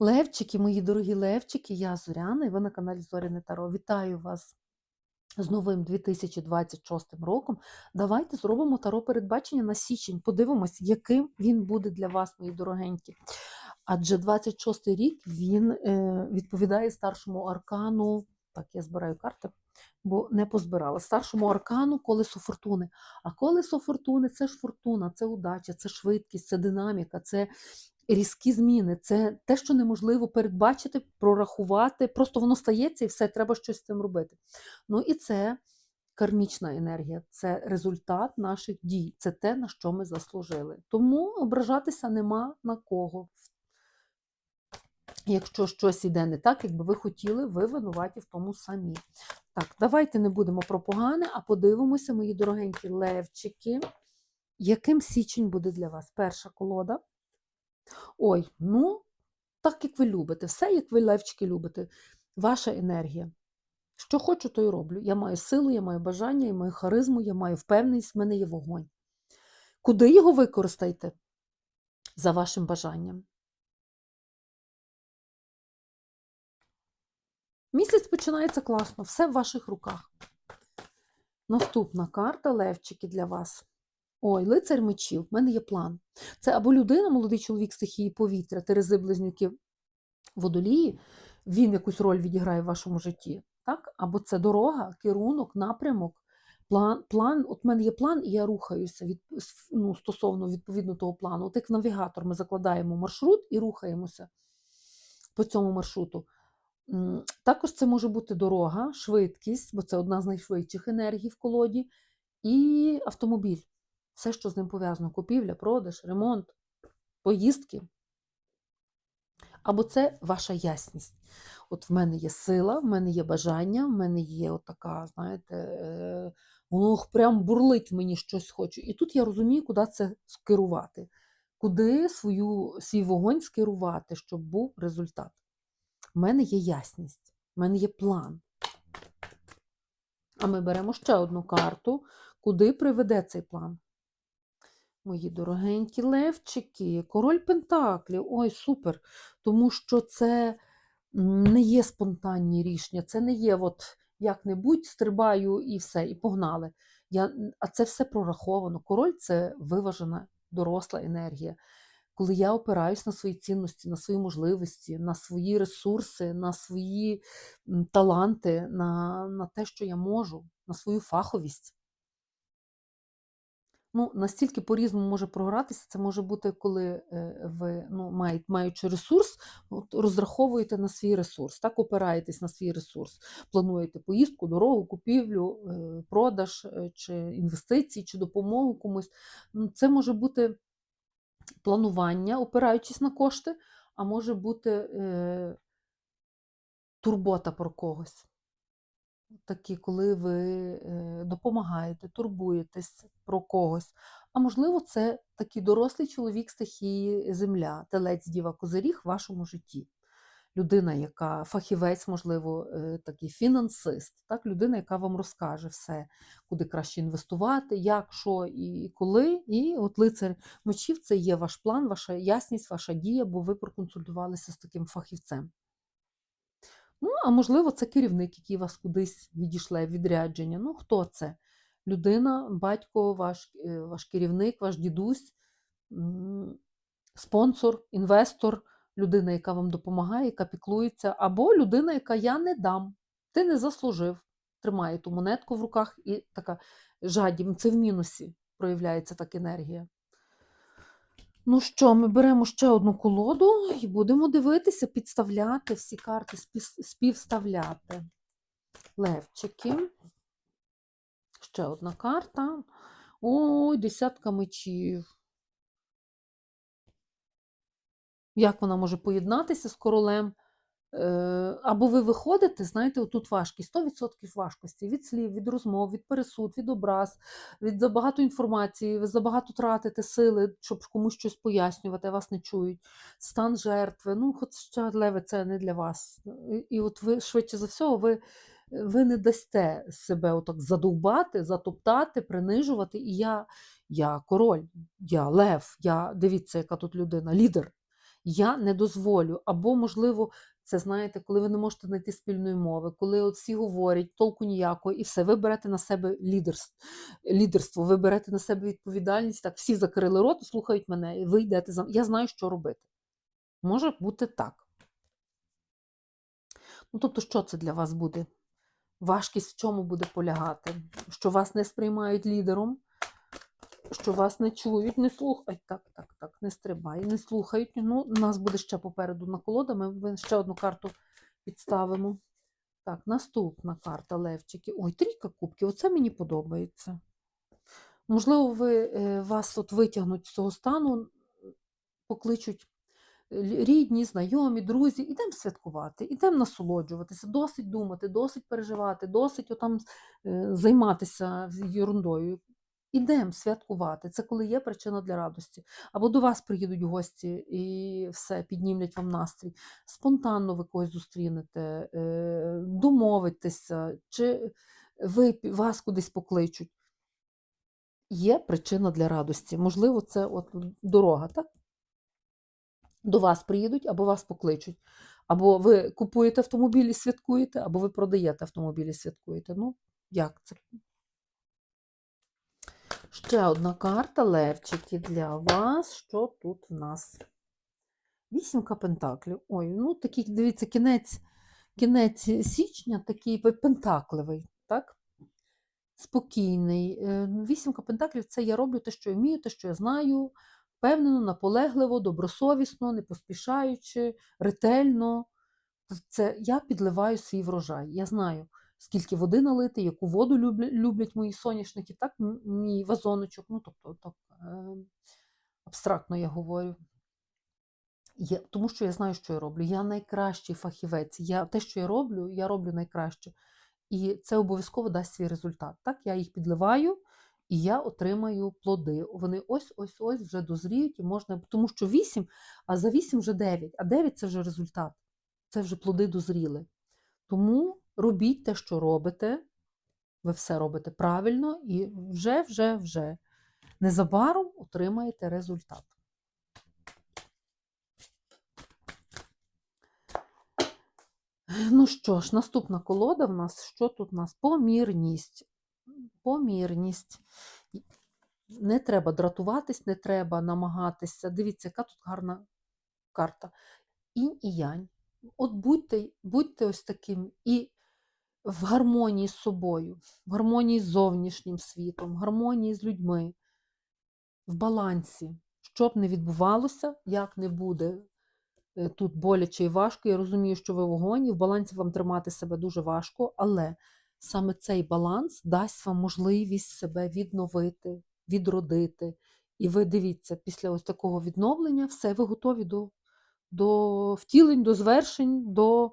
Левчики, мої дорогі левчики, я Зоряна, і ви на каналі Зоряне Таро. Вітаю вас з новим 2026 роком. Давайте зробимо таро передбачення на січень. Подивимось, яким він буде для вас, мої дорогенькі. Адже 26 рік він е, відповідає старшому аркану. Так, я збираю карти, бо не позбирала. Старшому аркану колесо фортуни. А колесо фортуни це ж фортуна, це удача, це швидкість, це динаміка, це різкі зміни. Це те, що неможливо передбачити, прорахувати. Просто воно стається і все, треба щось з цим робити. Ну і це кармічна енергія, це результат наших дій, це те, на що ми заслужили. Тому ображатися нема на кого. Якщо щось іде не так, як би ви хотіли, ви винуваті в тому самі. Так, давайте не будемо про погане, а подивимося, мої дорогенькі левчики, яким січень буде для вас. Перша колода. Ой, ну, так як ви любите, все, як ви левчики любите, ваша енергія. Що хочу, то й роблю. Я маю силу, я маю бажання, я маю харизму, я маю впевненість, в мене є вогонь. Куди його використаєте? За вашим бажанням. Місяць починається класно, все в ваших руках. Наступна карта Левчики для вас. Ой, лицар мечів, в мене є план. Це або людина, молодий чоловік стихії повітря, терези близнюки водолії, він якусь роль відіграє в вашому житті. Так? Або це дорога, керунок, напрямок, план. план. От в мене є план, і я рухаюся від, ну, стосовно відповідно того плану. От як навігатор ми закладаємо маршрут і рухаємося по цьому маршруту. Також це може бути дорога, швидкість, бо це одна з найшвидших енергій в колоді, і автомобіль. Все, що з ним пов'язано: купівля, продаж, ремонт, поїздки. Або це ваша ясність. От в мене є сила, в мене є бажання, в мене є отака, знаєте, е, воно прям бурлить мені щось хочу. І тут я розумію, куди це скерувати, куди свою, свій вогонь скерувати, щоб був результат. У мене є ясність, в мене є план. А ми беремо ще одну карту, куди приведе цей план. Мої дорогенькі левчики, король Пентаклів. Ой, супер! Тому що це не є спонтанні рішення, це не є от як-небудь стрибаю і все, і погнали. Я, А це все прораховано. Король це виважена доросла енергія. Коли я опираюсь на свої цінності, на свої можливості, на свої ресурси, на свої таланти, на, на те, що я можу, на свою фаховість. Ну, Настільки по-різному може програтися, це може бути, коли е, ви ну, маючи ресурс, розраховуєте на свій ресурс, так, опираєтесь на свій ресурс, плануєте поїздку, дорогу, купівлю, е, продаж, е, чи інвестиції, чи допомогу комусь. Ну, це може бути планування, опираючись на кошти, а може бути е, турбота про когось такі, коли ви е, допомагаєте, турбуєтесь про когось. А можливо, це такий дорослий чоловік стихії земля, телець діва козиріг в вашому житті. Людина, яка фахівець, можливо, е, такий фінансист, так, людина, яка вам розкаже все, куди краще інвестувати, як, що і коли. І от лицар мечів це є ваш план, ваша ясність, ваша дія, бо ви проконсультувалися з таким фахівцем. Ну, а можливо, це керівник, який вас кудись відійшле відрядження. Ну, хто це? Людина, батько, ваш, е, ваш керівник, ваш дідусь, спонсор, інвестор, людина, яка вам допомагає, яка піклується, або людина, яка я не дам, ти не заслужив. Тримає ту монетку в руках і така жадіб. Це в мінусі проявляється так енергія. Ну що, ми беремо ще одну колоду і будемо дивитися, підставляти всі карти, співставляти. Левчики. Ще одна карта. Ой, десятка мечів. Як вона може поєднатися з королем? Е, або ви виходите, знаєте, отут важкість, 100% важкості від слів, від розмов, від пересуд, від образ, від забагато інформації, ви забагато тратите сили, щоб комусь щось пояснювати, вас не чують. Стан жертви, ну, хоч леве, це не для вас. І от ви швидше за всього, ви ви не дасте себе отак задовбати, затоптати, принижувати. І я я король, я лев, я дивіться, яка тут людина, лідер. Я не дозволю. Або, можливо, це знаєте, коли ви не можете знайти спільної мови, коли от всі говорять толку ніякого, і все, ви берете на себе лідерство, лідерство, ви берете на себе відповідальність. Так, всі закрили рот, слухають мене, і ви йдете за. Я знаю, що робити. Може бути так. Ну, тобто, що це для вас буде? Важкість в чому буде полягати? Що вас не сприймають лідером, що вас не чують, не слухають. Так, так, так, не стрибай, не слухають. Ну, нас буде ще попереду наколода, ми ще одну карту підставимо. Так, наступна карта Левчики. Ой, трійка кубків, оце мені подобається. Можливо, ви, е, вас от витягнуть з цього стану, покличуть рідні, знайомі, друзі, ідемо святкувати, ідемо насолоджуватися, досить думати, досить переживати, досить отам е, займатися ерундою. Ідемо святкувати. Це коли є причина для радості. Або до вас приїдуть гості і все, піднімлять вам настрій. Спонтанно ви когось зустрінете, е, домовитеся, чи ви, вас кудись покличуть. Є причина для радості. Можливо, це от дорога, так? До вас приїдуть або вас покличуть. Або ви купуєте автомобіль і святкуєте, або ви продаєте автомобіль і святкуєте. Ну, як це? Ще одна карта, Левчики, для вас. Що тут в нас? Вісімка пентаклів. Ой, ну такий, дивіться, кінець, кінець січня такий пе- пентакливий, так? Спокійний. Е, Вісімка пентаклів це я роблю те, що я вмію, те, що я знаю, впевнено, наполегливо, добросовісно, не поспішаючи, ретельно. Це я підливаю свій врожай. Я знаю, скільки води налити, яку воду люблять мої соняшники, так, мій вазоночок. Ну, тобто, так, е, абстрактно я говорю. Я, тому що я знаю, що я роблю. Я найкращий фахівець. Я, те, що я роблю, я роблю найкраще. І це обов'язково дасть свій результат. Так, я їх підливаю, і я отримаю плоди. Вони ось-ось-ось вже дозріють, і можна, тому що 8, а за 8 вже 9, а 9 це вже результат. Це вже плоди дозріли. Тому робіть те, що робите. Ви все робите правильно, і вже, вже, вже незабаром отримаєте результат. Ну що ж, наступна колода в нас, що тут у нас? Помірність. Помірність. Не треба дратуватись, не треба намагатися. Дивіться, яка тут гарна карта. Інь і янь. От будьте, будьте ось таким і в гармонії з собою, в гармонії з зовнішнім світом, в гармонії з людьми, в балансі. Що б не відбувалося, як не буде е, тут боляче і важко. Я розумію, що ви в вогоні, в балансі вам тримати себе дуже важко, але саме цей баланс дасть вам можливість себе відновити, відродити. І ви дивіться, після ось такого відновлення все, ви готові до, до втілень, до звершень, до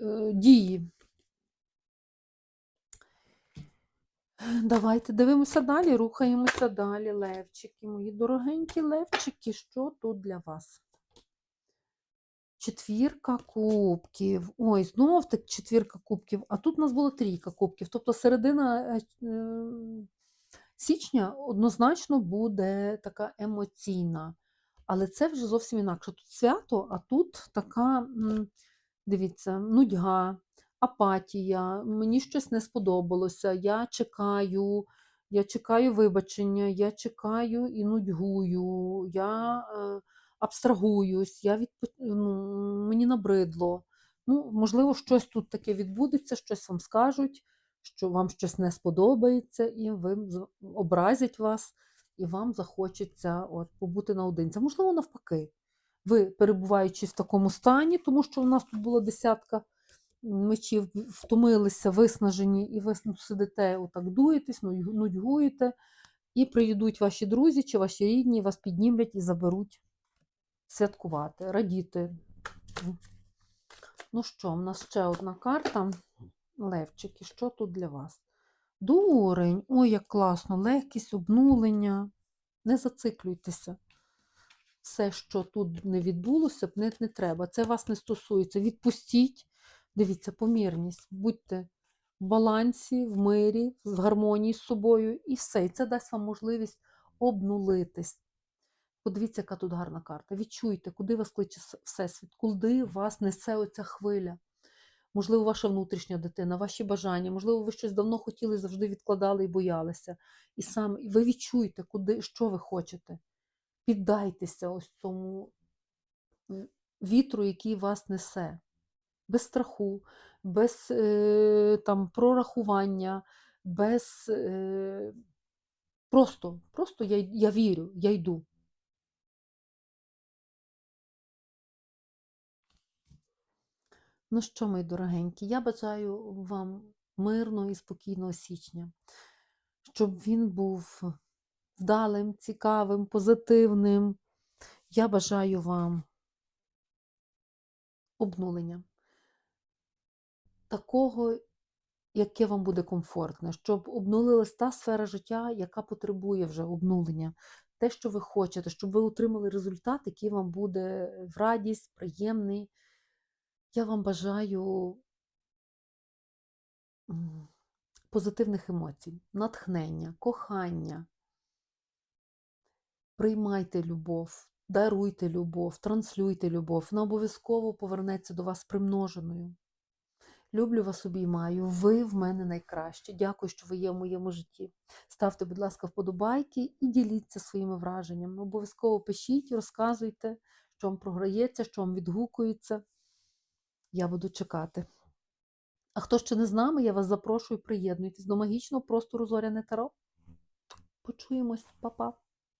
е, дії. Давайте дивимося далі, рухаємося далі, левчики, мої дорогенькі левчики, що тут для вас? Четвірка кубків. Ой, знов так четвірка кубків, а тут у нас була трійка кубків. Тобто середина е, е, січня однозначно буде така емоційна. Але це вже зовсім інакше. Тут свято, а тут така, дивіться, нудьга, апатія, мені щось не сподобалося, я чекаю, я чекаю вибачення, я чекаю і нудьгую, я е, абстрагуюсь, я відпо... ну, мені набридло. Ну, можливо, щось тут таке відбудеться, щось вам скажуть, що вам щось не сподобається, і ви образять вас, і вам захочеться от, побути наодинці. Можливо, навпаки. Ви, перебуваючи в такому стані, тому що у нас тут була десятка мечів, втомилися, виснажені, і ви сидите, отак дуєтесь, нудьгуєте, і приїдуть ваші друзі чи ваші рідні, вас піднімлять і заберуть святкувати, радіти. Ну що, в нас ще одна карта. Левчики, що тут для вас? Дурень, ой, як класно, легкість, обнулення. Не зациклюйтеся. Все, що тут не відбулося, не, не треба. Це вас не стосується. Відпустіть. Дивіться, помірність. Будьте в балансі, в мирі, в гармонії з собою, і все. І це дасть вам можливість обнулитись. Подивіться, яка тут гарна карта. Відчуйте, куди вас кличе Всесвіт, куди вас несе оця хвиля. Можливо, ваша внутрішня дитина, ваші бажання, можливо, ви щось давно хотіли, завжди відкладали і боялися. І саме і ви відчуєте, куди, що ви хочете. Піддайтеся ось цьому вітру, який вас несе. Без страху, без е, там, прорахування, без е, просто, просто я, я вірю, я йду. Ну що, мої дорогенькі, я бажаю вам мирного і спокійного січня, щоб він був вдалим, цікавим, позитивним. Я бажаю вам обнулення такого, яке вам буде комфортне, щоб обнулилась та сфера життя, яка потребує вже обнулення. Те, що ви хочете, щоб ви отримали результат, який вам буде в радість, приємний. Я вам бажаю позитивних емоцій, натхнення, кохання. Приймайте любов, даруйте любов, транслюйте любов. Вона обов'язково повернеться до вас примноженою. Люблю вас, обіймаю. Ви в мене найкращі. Дякую, що ви є в моєму житті. Ставте, будь ласка, вподобайки і діліться своїми враженнями. Обов'язково пишіть, розказуйте, що вам програється, що вам відгукується. Я буду чекати. А хто ще не з нами, я вас запрошую, приєднуйтесь до магічного простору Зоряне Таро. Почуємось, Па-па.